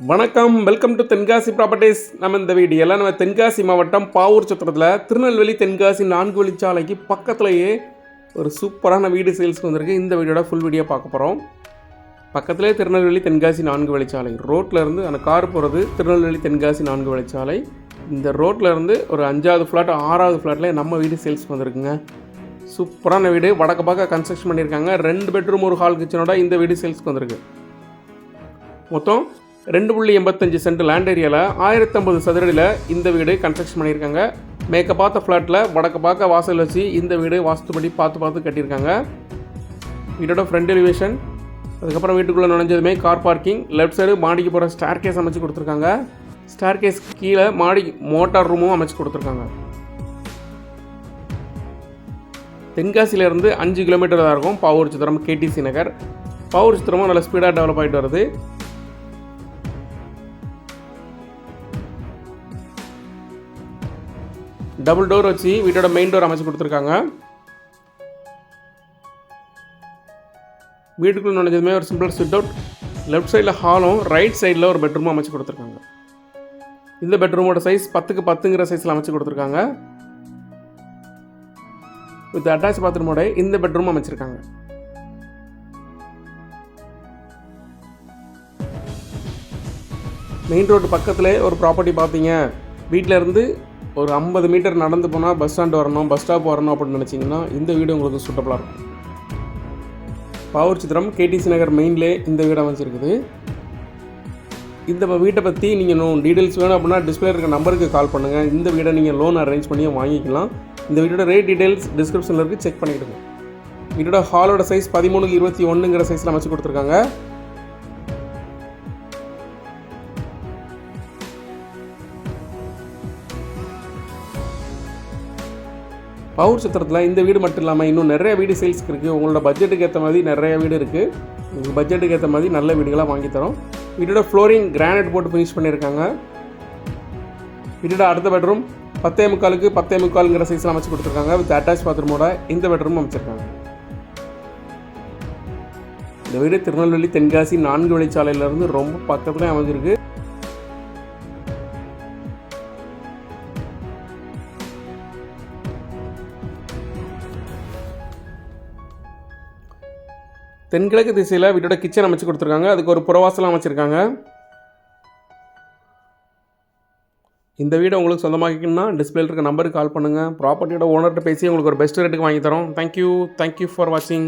வணக்கம். Welcome to Tenkasi properties நம்ம இந்த வீடியோவில் நம்ம தென்காசி மாவட்டம் பாவூர் சத்திரத்தில் திருநெல்வேலி தென்காசி நான்கு வழிச்சாலைக்கு பக்கத்துலேயே ஒரு சூப்பரான வீடு சேல்ஸ்க்கு வந்திருக்கு. இந்த வீடியோட ஃபுல் வீடியோ பார்க்க போகிறோம் பக்கத்துலேயே திருநெல்வேலி தென்காசி நான்கு வழிச்சாலை. ரோட்டில் இருந்து அந்த கார் போகிறது திருநெல்வேலி தென்காசி நான்கு வழிச்சாலை. இந்த ரோட்டில் இருந்து ஒரு அஞ்சாவது ஃப்ளாட் ஆறாவது ஃப்ளாட்டில் நம்ம வீடு சேல்ஸ் வந்திருக்குங்க. சூப்பரான வீடு. வடக்கு பக்கம் கன்ஸ்ட்ரக்ஷன் பண்ணியிருக்காங்க. ரெண்டு பெட்ரூம் ஒரு ஹால் கிச்சனோட இந்த வீடு சேல்ஸ்க்கு வந்திருக்கு. மொத்தம் ரெண்டு புள்ளி எண்பத்தஞ்சு சென்ட் லேண்ட் ஏரியாவில் ஆயிரத்தம்பது சதுரடியில் இந்த வீடு கன்ஸ்ட்ரக்ஷன் பண்ணியிருக்காங்க. மேற்க பார்த்த ஃப்ளாட்டில் வடக்க பார்க்க வாசல் வச்சு இந்த வீடு வாஸ்துபடி பார்த்து பார்த்து கட்டியிருக்காங்க. வீடோட ஃப்ரண்ட் எலிவேஷன் அதுக்கப்புறம் வீட்டுக்குள்ளே நுழைஞ்சதுமே கார் பார்க்கிங் லெஃப்ட் சைடு மாடிக்கு போகிற ஸ்டார் கேஸ் அமைச்சு கொடுத்துருக்காங்க. ஸ்டார் கேஸ் கீழே மாடி மோட்டார் ரூமும் அமைச்சு கொடுத்துருக்காங்க. தென்காசியிலேருந்து அஞ்சு கிலோமீட்டர் தான் இருக்கும். பாவூர் சித்திரம் கேடிசி நகர். பாவூர் சித்திரமும் நல்ல ஸ்பீடாக டெவலப் ஆகிட்டு வருது. டபுள் டோர் வச்சு வீட்டோட மெயின் டோர் அமைச்சு கொடுத்துருக்காங்க. வீட்டுக்குள்ள நுழைஞ்சதுமே ஒரு சிம்பிள் சிட் அவுட். லெஃப்ட் சைடில் ஹாலும் ரைட் சைடில் ஒரு பெட்ரூமும் அமைச்சு கொடுத்துருக்காங்க. இந்த பெட்ரூமோட சைஸ் பத்துக்கு பத்துங்கிற சைஸில் அமைச்சு கொடுத்துருக்காங்க. வித் அட்டாச் பாத்ரூமோட இந்த பெட்ரூம் அமைச்சிருக்காங்க. மெயின் ரோடு பக்கத்தில் ஒரு ப்ராப்பர்ட்டி பார்த்தீங்க. வீட்டில் இருந்து ஒரு ஐம்பது மீட்டர் நடந்து போனால் பஸ் ஸ்டாண்ட் வரணும் பஸ் ஸ்டாப் வரணும் அப்படின்னு நினச்சிங்கன்னா இந்த வீடு உங்களுக்கு சூட்டபுளாக இருக்கும். பாவூர் சித்திரம் கேடிசி நகர் மெயின்லே இந்த வீடு அமைச்சிருக்குது இந்த வீட்டை பற்றி நீங்கள் நோ டீட்டெயில்ஸ் வேணும் அப்படின்னா டிஸ்பிளே இருக்க நம்பருக்கு கால் பண்ணுங்கள் இந்த வீடை நீங்கள் லோன் அரேஞ்ச் பண்ணியும் வாங்கிக்கலாம். இந்த வீடோட ரேட் டீட்டெயில்ஸ் டிஸ்கிரிப்ஷனில் இருக்குது செக் பண்ணிக்கிடுங்க. வீட்டோட ஹாலோட சைஸ் பதிமூணுக்கு இருபத்தி ஒன்றுங்கிற சைஸில் அமைச்சு கொடுத்துருக்காங்க. பவுர் சித்திரத்தில் இந்த வீடு மட்டும் இல்லாமல் இன்னும் நிறைய வீடு சேல்ஸ்க்கு இருக்குது உங்களோட பட்ஜெட்டுக்கு ஏற்ற மாதிரி நிறைய வீடு இருக்குது உங்கள் பட்ஜெட்டுக்கு ஏற்ற மாதிரி நல்ல வீடுகளாக வாங்கித்தரோம் வீட்டோட ஃப்ளோரிங் கிரானைட் போட்டு ஃபினிஷ் பண்ணியிருக்காங்க. வீட்டோட அடுத்த பெட்ரூம் பத்தே முக்காலுக்கு பத்தே முக்காலுங்கிற சைஸில் அமைச்சு கொடுத்துருக்காங்க. வித் அட்டாச் பாத்ரூமோட இந்த பெட்ரூம் அமைச்சிருக்காங்க. இந்த வீடு திருநெல்வேலி தென்காசி நான்கு வழிச்சாலையிலேருந்து ரொம்ப பக்கத்துலேயே அமைஞ்சிருக்கு. தென்கிழக்கு திசையில் வீட்டோட கிச்சன் அமைச்சு கொடுத்துருக்காங்க. அதுக்கு ஒரு புறவாசலாம் அமைச்சிருக்காங்க. இந்த வீடை உங்களுக்கு சொந்தமாக்கிக்கணும்னா டிஸ்பிளேல இருக்க நம்பருக்கு கால் பண்ணுங்கள் ப்ராப்பர்ட்டியோட ஓனர்கிட்ட பேசி உங்களுக்கு ஒரு பெஸ்ட் ரேட்டுக்கு வாங்கி தரோம். தேங்க்யூ தேங்க்யூ ஃபார் வாட்சிங்